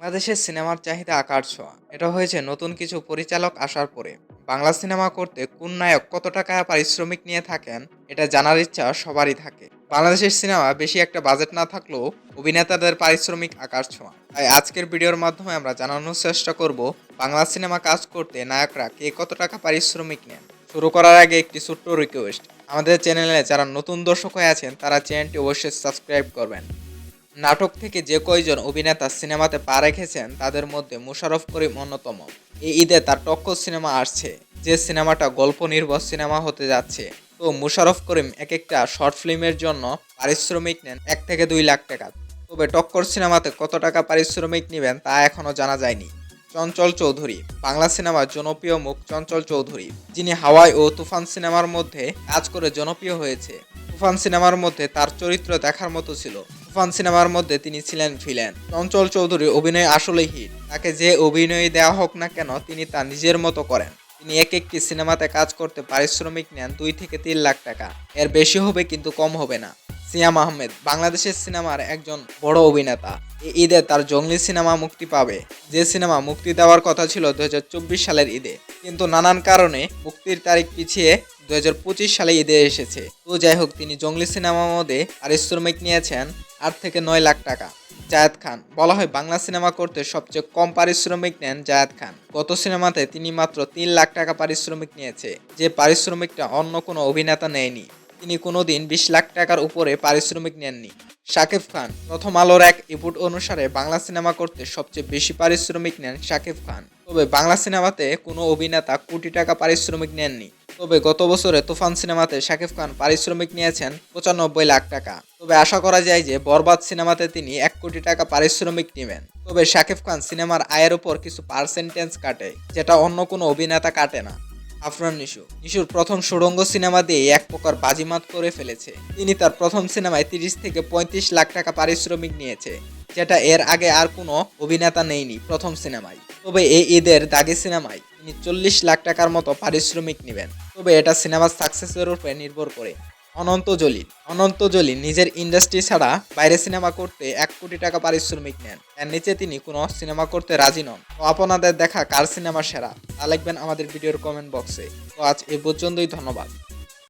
বাংলাদেশের সিনেমার চাহিদা আকার ছোঁয়া। এটা হয়েছে নতুন কিছু পরিচালক আসার পরে। বাংলা সিনেমা করতে কোন নায়ক কত টাকা পারিশ্রমিক নিয়ে থাকেন, এটা জানার ইচ্ছা সবারই থাকে। বাংলাদেশের সিনেমা বেশি একটা বাজেট না থাকলেও অভিনেতাদের পারিশ্রমিক আকার ছোঁয়া। তাই আজকের ভিডিওর মাধ্যমে আমরা জানানোর চেষ্টা করব, বাংলা সিনেমা কাজ করতে নায়করা কে কত টাকা পারিশ্রমিক নেন? শুরু করার আগে একটি ছোট্ট রিকোয়েস্ট আমাদের চ্যানেলে যারা নতুন দর্শক হয়ে আছেন, তারা চ্যানেলটি অবশ্যই সাবস্ক্রাইব করবেন। নাটক থেকে যে কয়জন অভিনেতা সিনেমাতে পা রেখেছেন, তাদের মধ্যে মুশারফ করিম অন্যতম। এই ঈদে তার টক্কর সিনেমা আসছে, যে সিনেমাটা গল্প নির্ভর সিনেমা হতে যাচ্ছে। তো মুশারফ করিম এক একটা শর্ট ফিল্মের জন্য পারিশ্রমিক নেন এক থেকে দুই লাখ টাকা। তবে টক্কর সিনেমাতে কত টাকা পারিশ্রমিক নেবেন তা এখনও জানা যায়নি। চঞ্চল চৌধুরী, বাংলা সিনেমার জনপ্রিয় মুখ চঞ্চল চৌধুরী, যিনি হাওয়াই ও তুফান সিনেমার মধ্যে কাজ করে জনপ্রিয় হয়েছে। তুফান সিনেমার মধ্যে তার চরিত্র দেখার মতো ছিল। তুফান সিনেমার মধ্যে তিনি ছিলেন ভিলেন। চঞ্চল চৌধুরী অভিনয় আসলে হিট। তাকে যে অভিনয় দেওয়া হোক না কেন, তিনি তা নিজের মতো করেন। তিনি এক একটি সিনেমাতে কাজ করতে পারিশ্রমিক নেন দুই থেকে তিন লাখ টাকা। এর বেশি হবে কিন্তু কম হবে না। সিয়াম আহমেদ বাংলাদেশের সিনেমার একজন বড় অভিনেতা। এই ঈদে তার জঙ্গলি সিনেমা মুক্তি পাবে। যে সিনেমা মুক্তি দেওয়ার কথা ছিল দুই হাজার চব্বিশ সালের ঈদে। কিন্তু নানান কারণে মুক্তির তারিখ পিছিয়ে দু সালে ঈদে এসেছে। তো যাই হোক, তিনি জঙ্গলি সিনেমা মধ্যে পারিশ্রমিক নিয়েছেন আট থেকে নয় লাখ টাকা। জায়েদ খান, বলা হয় বাংলা সিনেমা করতে সবচেয়ে কম পারিশ্রমিক নেন জায়েদ খান। গত সিনেমাতে তিনি মাত্র তিন লাখ টাকা পারিশ্রমিক নিয়েছে, যে পারিশ্রমিকটা অন্য কোনো অভিনেতা নেয়নি। তিনি কোনোদিন বিশ লাখ টাকার উপরে পারিশ্রমিক নেননি। শাকিব খান, প্রথম আলোর এক রিপোর্ট অনুসারে বাংলা সিনেমা করতে সবচেয়ে বেশি পারিশ্রমিক নেন শাকিব খান। তবে বাংলা সিনেমাতে কোনো অভিনেতা কোটি টাকা পারিশ্রমিক নেননি। তবে গত বছরে তুফান সিনেমাতে শাকিব খান পারিশ্রমিক নিয়েছেন পঁচানব্বই লাখ টাকা। তবে আশা করা যায় যে বরবাদ সিনেমাতে তিনি এক কোটি টাকা পারিশ্রমিক নেবেন। তবে শাকিব খান সিনেমার আয়ের উপর কিছু পার্সেন্টেজ কাটে, যেটা অন্য কোনো অভিনেতা কাটে না। আফরান নিশু, নিশুর প্রথম সুড়ঙ্গ সিনেমা দিয়ে এক প্রকার বাজিমাত করে ফেলেছে। তিনি তার প্রথম সিনেমায় তিরিশ থেকে পঁয়ত্রিশ লাখ টাকা পারিশ্রমিক নিয়েছে, যেটা এর আগে আর কোনো অভিনেতা নেয়নি প্রথম সিনেমায়। তবে এই ঈদের দাগি সিনেমায় তিনি চল্লিশ লাখ টাকার মতো পারিশ্রমিক নেবেন। তবে এটা সিনেমার সাকসেসের উপরে নির্ভর করে। অনন্ত জলিল। অনন্ত জলিল নিজের ইন্ডাস্ট্রি ছাড়া বাইরে সিনেমা করতে এক কোটি টাকা পারিশ্রমিক নেন। এর নিচে তিনি কোনো সিনেমা করতে রাজি নন। তো আপনাদের দেখা কার সিনেমা সেরা, তা লিখবেন আমাদের ভিডিওর কমেন্ট বক্সে তো আজ এ পর্যন্তই ধন্যবাদ।